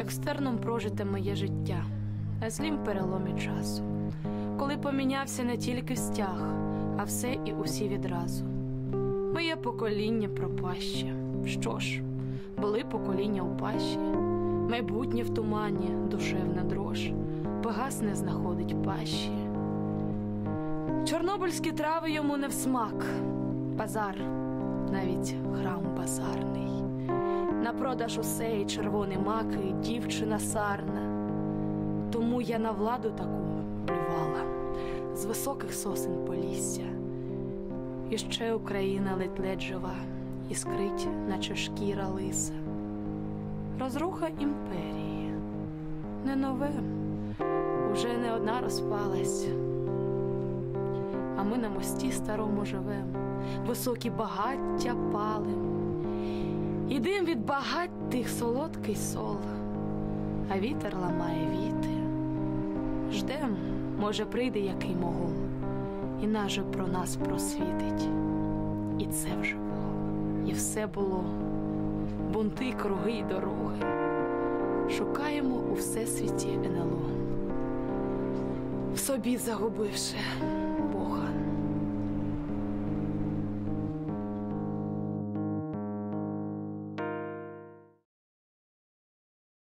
екстерном прожите моє життя, на злім переломі часу, коли помінявся не тільки стяг, а все і усі відразу. Моє покоління пропаще. Що ж, були покоління у пащі, майбутнє в тумані, душевна дрож, погас не знаходить пащі. Чорнобильські трави йому не в смак, базар, навіть храм базарний. На продаж усе і червоний мак, і дівчина сарна. Тому я на владу таку плювала з високих сосен полісся. І ще Україна ледь-ледь жива, іскрить, наче шкіра лиса. Розруха імперії не нове, уже не одна розпалась. А ми на мості старому живем, високі багаття палим. І дим від багать тих солодкий сол, а вітер ламає віти. Ждем, може, прийде який могол, і наже про нас просвітить. І це вже було, і все було, бунти, круги й дороги. Шукаємо у всесвіті НЛО, в собі загубивши